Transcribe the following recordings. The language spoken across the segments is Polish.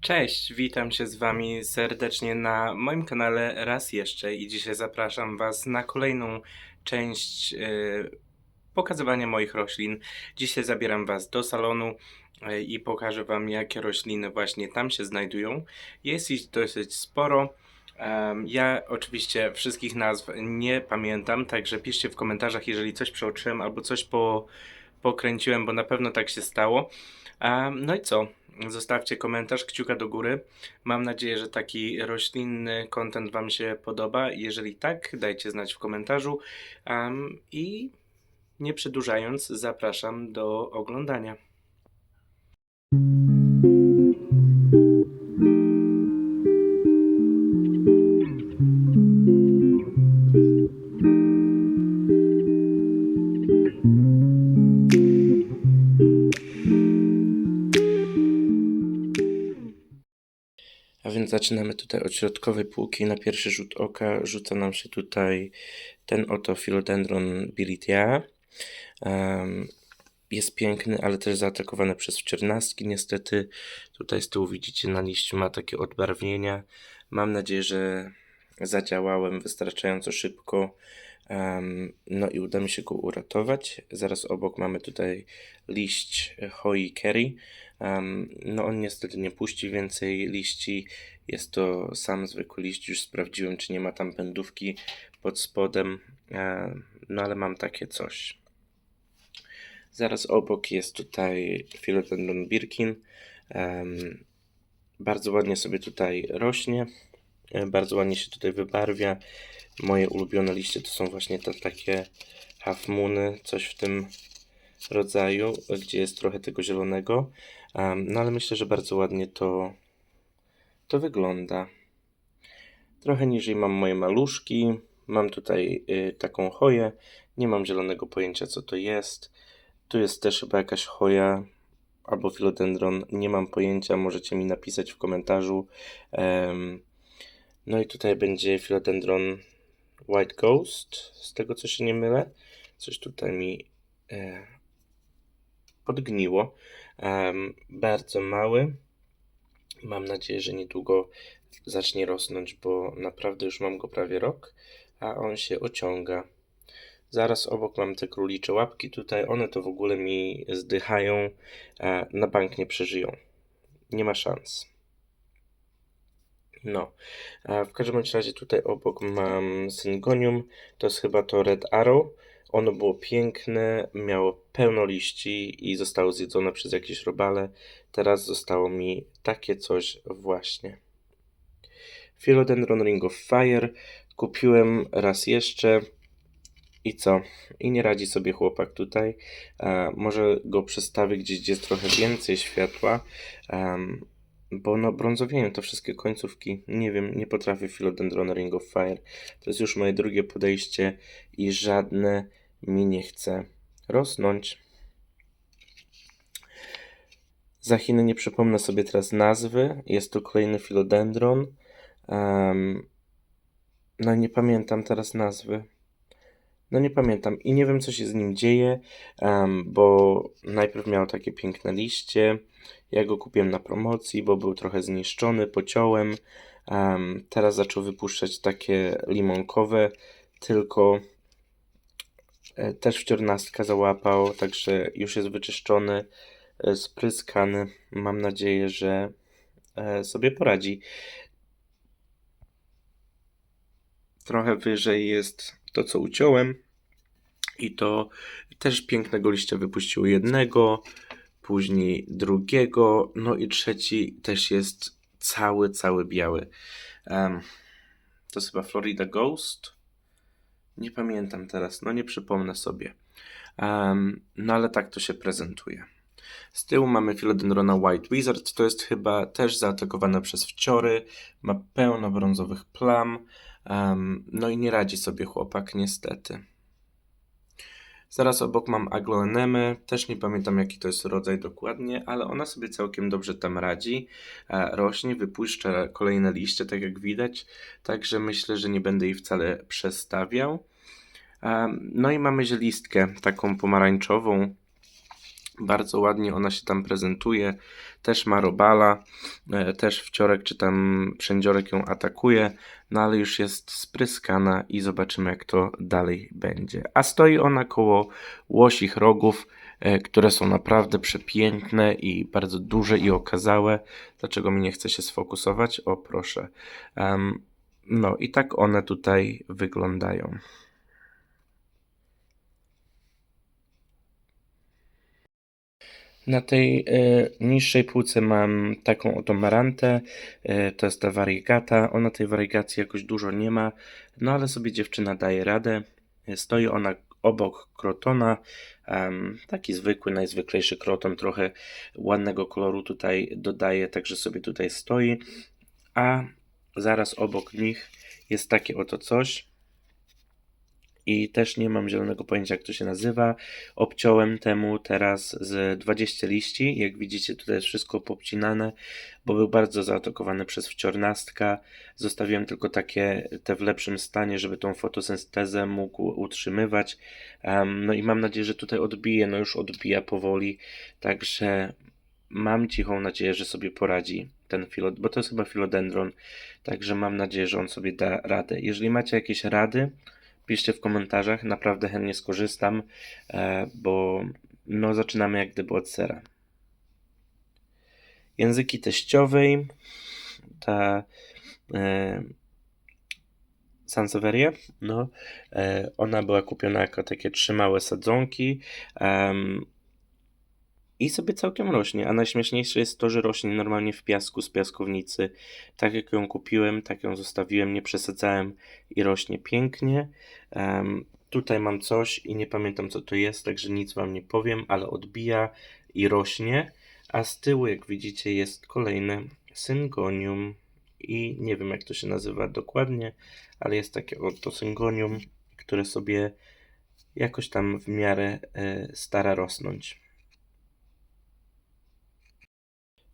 Cześć, witam się z Wami serdecznie na moim kanale raz jeszcze i dzisiaj zapraszam Was na kolejną część e, pokazywania moich roślin. Dzisiaj zabieram Was do salonu e, i pokażę Wam, jakie rośliny właśnie tam się znajdują. Jest ich dosyć sporo. Ja oczywiście wszystkich nazw nie pamiętam, także piszcie w komentarzach, jeżeli coś przeoczyłem albo coś po, pokręciłem, bo na pewno tak się stało. No i co? Zostawcie komentarz, kciuka do góry. Mam nadzieję, że taki roślinny content Wam się podoba. Jeżeli tak, dajcie znać w komentarzu. Em, I nie przedłużając, zapraszam do oglądania. Zaczynamy tutaj od środkowej półki. Na pierwszy rzut oka rzuca nam się tutaj ten oto Philodendron bilitea. Um, jest piękny, ale też zaatakowany przez wciernastki. Niestety tutaj z tyłu widzicie na liściu ma takie odbarwnienia. Mam nadzieję, że zadziałałem wystarczająco szybko. Um, no i uda mi się go uratować. Zaraz obok mamy tutaj liść hoi kerry. Um, no on niestety nie puści więcej liści. Jest to sam zwykły liść. Już sprawdziłem, czy nie ma tam pędówki pod spodem. E, no ale mam takie coś. Zaraz obok jest tutaj Philodendron Birkin. Bardzo ładnie sobie tutaj rośnie. E, Bardzo ładnie się tutaj wybarwia. Moje ulubione liście to są właśnie te takie half moony, coś w tym rodzaju, gdzie jest trochę tego zielonego. No ale myślę, że bardzo ładnie to, to wygląda. Trochę niżej mam moje maluszki. Mam tutaj y, taką choję. Nie mam zielonego pojęcia, co to jest. Tu jest też chyba jakaś choja albo philodendron. Nie mam pojęcia, możecie mi napisać w komentarzu. Em, no i tutaj będzie philodendron White Ghost, z tego co się nie mylę. Coś tutaj mi e, podgniło. Em, bardzo mały. Mam nadzieję, że niedługo zacznie rosnąć, bo naprawdę już mam go prawie rok, a on się ociąga. Zaraz obok mam te królicze łapki tutaj. One to w ogóle mi zdychają. Na bank nie przeżyją. Nie ma szans. No. W każdym razie tutaj obok mam Syngonium. To jest chyba to Red Arrow. Ono było piękne, miało pełno liści i zostało zjedzone przez jakieś robale. Teraz zostało mi takie coś właśnie. Philodendron Ring of Fire kupiłem raz jeszcze. I co? I nie radzi sobie chłopak tutaj. E, może go przestawię gdzieś, gdzie jest trochę więcej światła. em, bo no, brązowieją te wszystkie końcówki. Nie wiem, nie potrafię Philodendron Ring of Fire. To jest już moje drugie podejście i żadne mi nie chce rosnąć. Za Chiny nie przypomnę sobie teraz nazwy. Jest to kolejny Philodendron. Em, no nie pamiętam teraz nazwy. No nie pamiętam i nie wiem co się z nim dzieje, em, bo najpierw miał takie piękne liście. Ja go kupiłem na promocji, bo był trochę zniszczony, pociąłem. Em, teraz zaczął wypuszczać takie limonkowe, tylko też wciornastka załapał, także już jest wyczyszczony, e, spryskany. Mam nadzieję, że e, sobie poradzi. Trochę wyżej jest to, co uciąłem. I to też pięknego liścia wypuściło jednego, później drugiego, no i trzeci też jest cały, cały biały. Em, to jest chyba Florida Ghost. Nie pamiętam teraz, no nie przypomnę sobie. Em, no ale tak to się prezentuje. Z tyłu mamy Philodendrona White Wizard. To jest chyba też zaatakowane przez wciory. Ma pełno brązowych plam. Em, no i nie radzi sobie chłopak, niestety. Zaraz obok mam agloenemę, też nie pamiętam jaki to jest rodzaj dokładnie, ale ona sobie całkiem dobrze tam radzi. E, Rośnie, wypuszcza kolejne liście, tak jak widać, także myślę, że nie będę jej wcale przestawiał. E, No i mamy zielistkę, taką pomarańczową. Bardzo ładnie ona się tam prezentuje. Też ma robala, e, też wciorek czy tam przędziorek ją atakuje, no ale już jest spryskana i zobaczymy jak to dalej będzie. A stoi ona koło łosich rogów, e, które są naprawdę przepiękne i bardzo duże i okazałe. Dlaczego mi nie chce się sfokusować? O proszę. Em, no i tak one tutaj wyglądają. Na tej e, niższej półce mam taką oto marantę, e, to jest ta variegata. Ona tej wariegacji jakoś dużo nie ma, no ale sobie dziewczyna daje radę. E, Stoi ona obok krotona, em, taki zwykły, najzwyklejszy kroton, trochę ładnego koloru tutaj dodaje, także sobie tutaj stoi. A zaraz obok nich jest takie oto coś. I też nie mam zielonego pojęcia, jak to się nazywa. Obciąłem temu teraz z 20 liści. Jak widzicie, tutaj jest wszystko popcinane, bo był bardzo zaatakowany przez wciornastka. Zostawiłem tylko takie te w lepszym stanie, żeby tą fotosyntezę mógł utrzymywać. Em, no i mam nadzieję, że tutaj odbije. No już odbija powoli, także mam cichą nadzieję, że sobie poradzi ten filod, bo to jest chyba filodendron, także mam nadzieję, że on sobie da radę. Jeżeli macie jakieś rady, piszcie w komentarzach, naprawdę chętnie skorzystam, e, bo no zaczynamy jak gdyby od sera. Języki teściowej, ta e, no, e, ona była kupiona jako takie trzy małe sadzonki em, i sobie całkiem rośnie, a najśmieszniejsze jest to, że rośnie normalnie w piasku z piaskownicy. Tak jak ją kupiłem, tak ją zostawiłem, nie przesadzałem i rośnie pięknie. Em, tutaj mam coś i nie pamiętam co to jest, także nic wam nie powiem, ale odbija i rośnie. A z tyłu, jak widzicie, jest kolejne syngonium i nie wiem jak to się nazywa dokładnie, ale jest takie oto syngonium, które sobie jakoś tam w miarę e, stara rosnąć.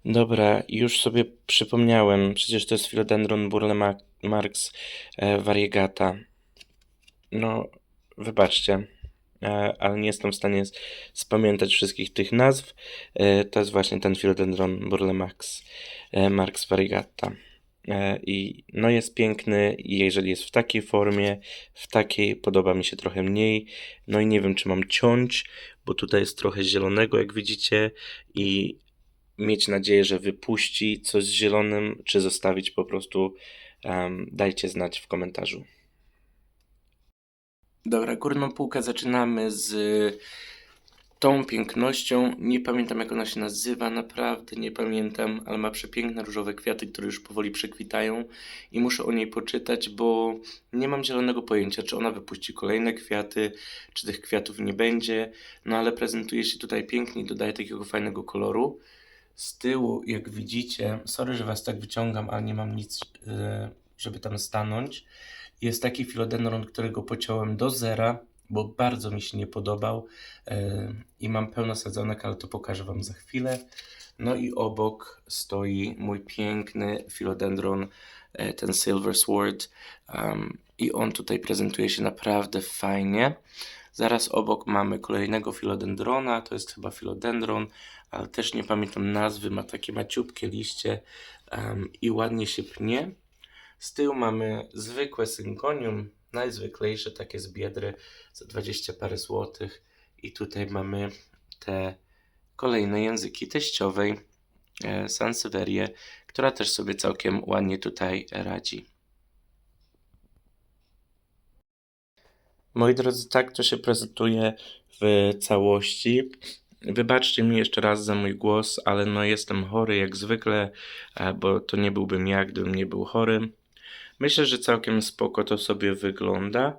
Dobra, już sobie przypomniałem, przecież to jest Philodendron Burle Ma- Marx e, variegata. No, wybaczcie, e, ale nie jestem w stanie spamiętać wszystkich tych nazw. E, to jest właśnie ten Philodendron Burle Marx, Marx variegata. I no jest piękny, i jeżeli jest w takiej formie, w takiej podoba mi się trochę mniej. No i nie wiem, czy mam ciąć, bo tutaj jest trochę zielonego, jak widzicie, i mieć nadzieję, że wypuści coś z zielonym, czy zostawić po prostu, em, dajcie znać w komentarzu. Dobra, górną półkę zaczynamy z tą pięknością. Nie pamiętam jak ona się nazywa, naprawdę nie pamiętam, ale ma przepiękne różowe kwiaty, które już powoli przekwitają i muszę o niej poczytać, bo nie mam zielonego pojęcia, czy ona wypuści kolejne kwiaty, czy tych kwiatów nie będzie, no ale prezentuje się tutaj pięknie dodaje takiego fajnego koloru. Z tyłu, jak widzicie, sorry, że was tak wyciągam, ale nie mam nic, e, żeby tam stanąć. Jest taki filodendron, którego pociąłem do zera, bo bardzo mi się nie podobał e, i mam pełno sadzonek, ale to pokażę wam za chwilę. No i obok stoi mój piękny filodendron, e, ten Silver Sword um, i on tutaj prezentuje się naprawdę fajnie. Zaraz obok mamy kolejnego filodendrona, to jest chyba filodendron, ale też nie pamiętam nazwy, ma takie maciupkie liście em, i ładnie się pnie. Z tyłu mamy zwykłe syngonium, najzwyklejsze takie z biedry za 20 parę złotych i tutaj mamy te kolejne języki teściowej e, która też sobie całkiem ładnie tutaj radzi. Moi drodzy, tak to się prezentuje w całości. Wybaczcie mi jeszcze raz za mój głos, ale no jestem chory jak zwykle, e, bo to nie byłbym ja, gdybym nie był chory. Myślę, że całkiem spoko to sobie wygląda.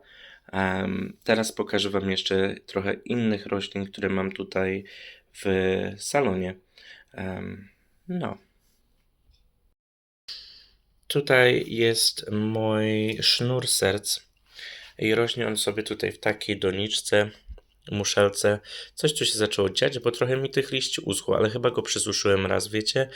Teraz pokażę Wam jeszcze trochę innych roślin, które mam tutaj w salonie. No. Tutaj jest mój sznur serc i rośnie on sobie tutaj w takiej doniczce, muszelce. Coś tu się zaczęło dziać, bo trochę mi tych liści uschło, ale chyba go przesuszyłem raz, wiecie.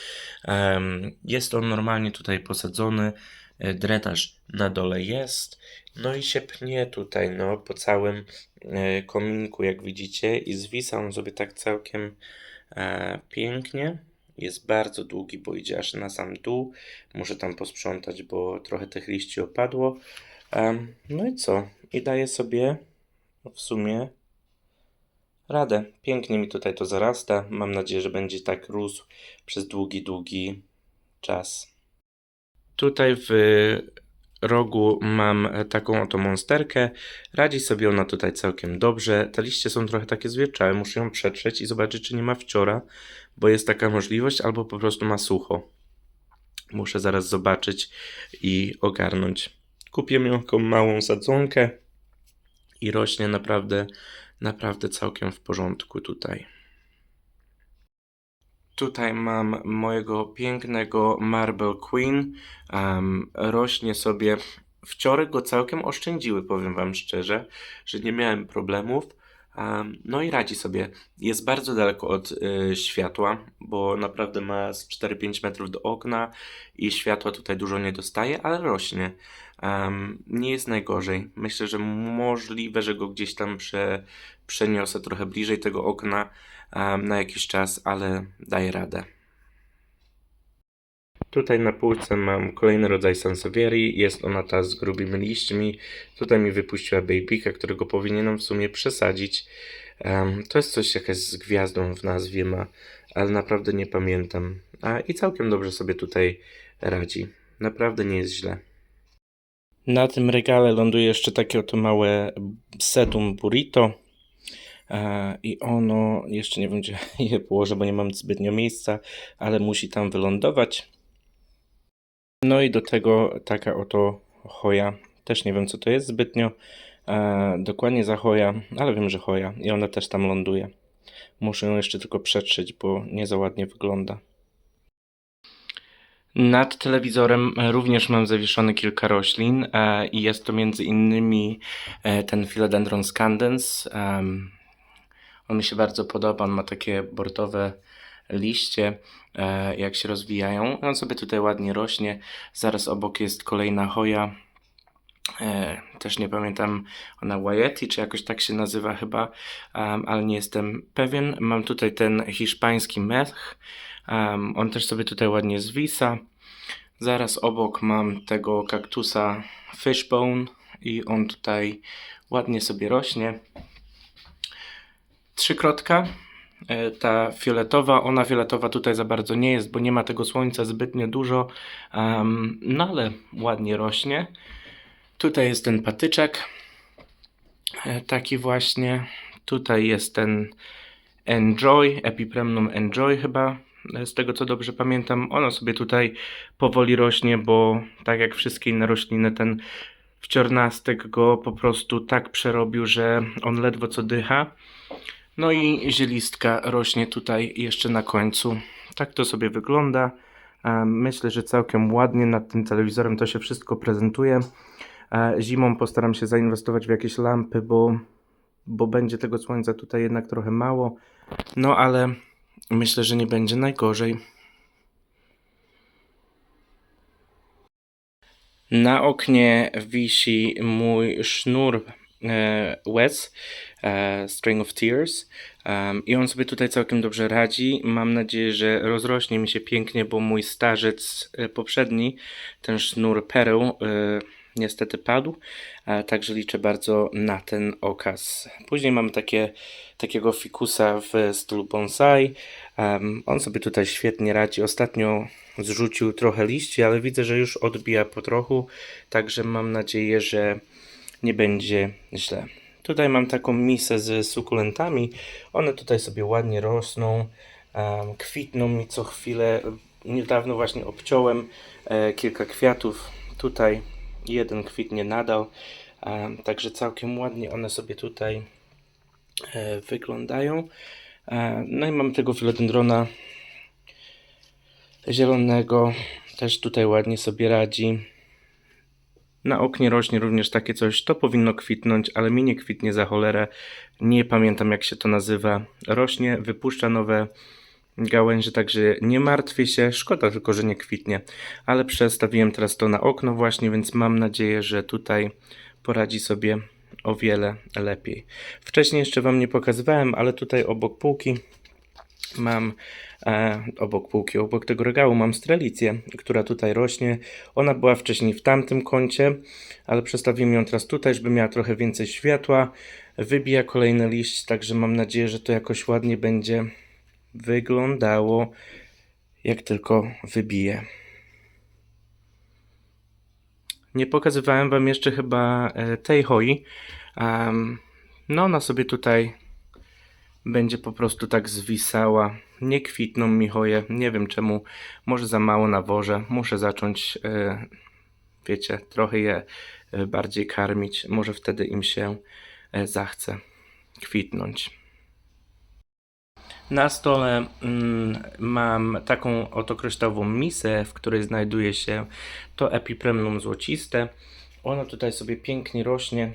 Jest on normalnie tutaj posadzony. e, drenaż na dole jest. No i się pnie tutaj, no, po całym e, kominku, jak widzicie, i zwisa on sobie tak całkiem e, pięknie. Jest bardzo długi, bo idzie aż na sam dół. Muszę tam posprzątać, bo trochę tych liści opadło. No i co? I daję sobie w sumie radę. Pięknie mi tutaj to zarasta. Mam nadzieję, że będzie tak rósł przez długi, długi czas. Tutaj w rogu mam taką oto monsterkę. Radzi sobie ona tutaj całkiem dobrze. Te liście są trochę takie zwierczałe. Muszę ją przetrzeć i zobaczyć, czy nie ma wciora, bo jest taka możliwość, albo po prostu ma sucho. Muszę zaraz zobaczyć i ogarnąć. Kupiłem ją taką małą sadzonkę i rośnie naprawdę, naprawdę całkiem w porządku tutaj. Tutaj mam mojego pięknego Marble Queen. Um, rośnie sobie. Wciory go całkiem oszczędziły, powiem Wam szczerze, że nie miałem problemów. Um, no i radzi sobie. Jest bardzo daleko od y, światła, bo naprawdę ma z 4-5 metrów do okna i światła tutaj dużo nie dostaje, ale rośnie. Um, nie jest najgorzej. Myślę, że możliwe, że go gdzieś tam prze, przeniosę trochę bliżej tego okna um, na jakiś czas, ale daję radę. Tutaj na półce mam kolejny rodzaj Sansevierii. Jest ona ta z grubymi liśćmi. Tutaj mi wypuściła babyka, którego powinienem w sumie przesadzić. Em, to jest coś jakaś z gwiazdą w nazwie ma, ale naprawdę nie pamiętam. A i całkiem dobrze sobie tutaj radzi. Naprawdę nie jest źle. Na tym regale ląduje jeszcze takie oto małe setum burrito. E, I ono, jeszcze nie wiem gdzie je położę, bo nie mam zbytnio miejsca, ale musi tam wylądować. No i do tego taka oto hoja. Też nie wiem co to jest zbytnio. E, dokładnie za hoja, ale wiem, że hoja. I ona też tam ląduje. Muszę ją jeszcze tylko przetrzeć, bo nie za ładnie wygląda. Nad telewizorem również mam zawieszone kilka roślin e, i jest to między innymi e, ten Philodendron scandens. On mi się bardzo podoba, on ma takie bordowe liście, e, jak się rozwijają. On sobie tutaj ładnie rośnie. Zaraz obok jest kolejna hoja. E, też nie pamiętam, ona Wayeti, czy jakoś tak się nazywa chyba, um, ale nie jestem pewien. Mam tutaj ten hiszpański mech. Um, on też sobie tutaj ładnie zwisa. Zaraz obok mam tego kaktusa fishbone i on tutaj ładnie sobie rośnie. Trzykrotka. E, Ta fioletowa, ona fioletowa tutaj za bardzo nie jest, bo nie ma tego słońca zbytnio dużo, um, no ale ładnie rośnie. Tutaj jest ten patyczek, e, taki właśnie. Tutaj jest ten Enjoy, Epipremnum Enjoy chyba, e, z tego co dobrze pamiętam. Ono sobie tutaj powoli rośnie, bo tak jak wszystkie inne rośliny, ten wciornastek go po prostu tak przerobił, że on ledwo co dycha. No i zielistka rośnie tutaj jeszcze na końcu. Tak to sobie wygląda. Myślę, że całkiem ładnie nad tym telewizorem to się wszystko prezentuje. Zimą postaram się zainwestować w jakieś lampy, bo, bo będzie tego słońca tutaj jednak trochę mało. No ale myślę, że nie będzie najgorzej. Na oknie wisi mój sznur e, łez, e, String of Tears. Em, I on sobie tutaj całkiem dobrze radzi. Mam nadzieję, że rozrośnie mi się pięknie, bo mój starzec e, poprzedni, ten sznur pereł, e, niestety padł. Także liczę bardzo na ten okaz. Później mamy takie, takiego fikusa w stylu bonsai. On sobie tutaj świetnie radzi. Ostatnio zrzucił trochę liści, ale widzę, że już odbija po trochu. Także mam nadzieję, że nie będzie źle. Tutaj mam taką misę z sukulentami. One tutaj sobie ładnie rosną, kwitną mi co chwilę. Niedawno właśnie obciąłem e, kilka kwiatów. Tutaj jeden kwitnie nadal. Em, Także całkiem ładnie one sobie tutaj e, wyglądają. E, No i mam tego filodendrona zielonego. Też tutaj ładnie sobie radzi. Na oknie rośnie również takie coś, to powinno kwitnąć, ale mi nie kwitnie za cholerę. Nie pamiętam jak się to nazywa. Rośnie, wypuszcza nowe gałęzi, także nie martwię się. Szkoda tylko, że nie kwitnie, ale przestawiłem teraz to na okno właśnie, więc mam nadzieję, że tutaj poradzi sobie o wiele lepiej. Wcześniej jeszcze Wam nie pokazywałem, ale tutaj obok półki mam e, obok półki, obok tego regału mam strelicję, która tutaj rośnie. Ona była wcześniej w tamtym kącie, ale przestawiłem ją teraz tutaj, żeby miała trochę więcej światła. Wybija kolejny liść, także mam nadzieję, że to jakoś ładnie będzie wyglądało, jak tylko wybije. Nie pokazywałem Wam jeszcze chyba e, tej hoi. Em, no, ona sobie tutaj będzie po prostu tak zwisała. Nie kwitną mi hoje. Nie wiem czemu. Może za mało nawożę. Muszę zacząć, e, wiecie, trochę je e, bardziej karmić. Może wtedy im się zachce kwitnąć. Na stole mm, mam taką oto kryształową misę, w której znajduje się to epipremnum złociste. Ono tutaj sobie pięknie rośnie.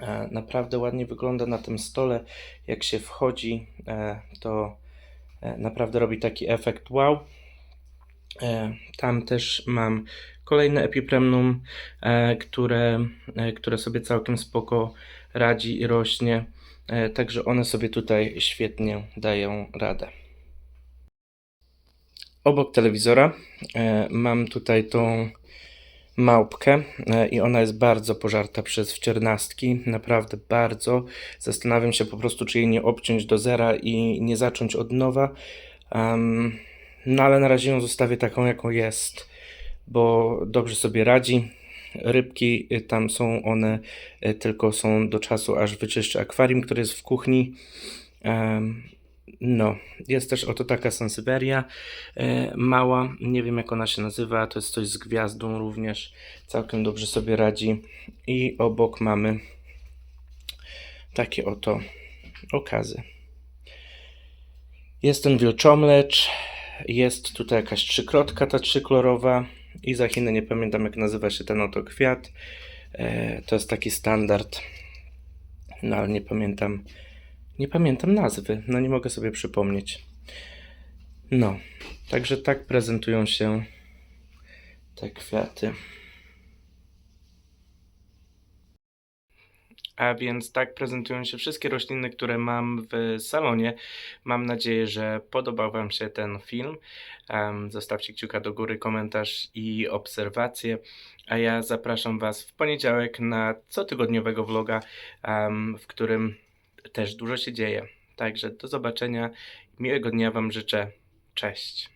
E, Naprawdę ładnie wygląda na tym stole. Jak się wchodzi, e, to e, naprawdę robi taki efekt wow. Tam też mam kolejne epipremnum, które, które sobie całkiem spoko radzi i rośnie. E, Także one sobie tutaj świetnie dają radę. Obok telewizora e, mam tutaj tą małpkę e, i ona jest bardzo pożarta przez wciernastki, naprawdę bardzo. Zastanawiam się po prostu, czy jej nie obciąć do zera i nie zacząć od nowa. No ale na razie ją zostawię taką, jaką jest, bo dobrze sobie radzi. Rybki y, tam są, one y, tylko są do czasu, aż wyczyszczę akwarium, które jest w kuchni. No, jest też oto taka Sansevieria e, mała, nie wiem jak ona się nazywa, to jest coś z gwiazdą również, całkiem dobrze sobie radzi. I obok mamy takie oto okazy. Jest ten wilczomlecz, jest tutaj jakaś trzykrotka ta trzykolorowa i za Chiny nie pamiętam jak nazywa się ten oto kwiat. E, to jest taki standard, no ale nie pamiętam nie pamiętam nazwy, no nie mogę sobie przypomnieć. No, także tak prezentują się te kwiaty. A więc tak prezentują się wszystkie rośliny, które mam w salonie. Mam nadzieję, że podobał Wam się ten film. Em, zostawcie kciuka do góry, komentarz i obserwacje. A ja zapraszam Was w poniedziałek na cotygodniowego vloga, em, w którym też dużo się dzieje. Także do zobaczenia. Miłego dnia Wam życzę. Cześć.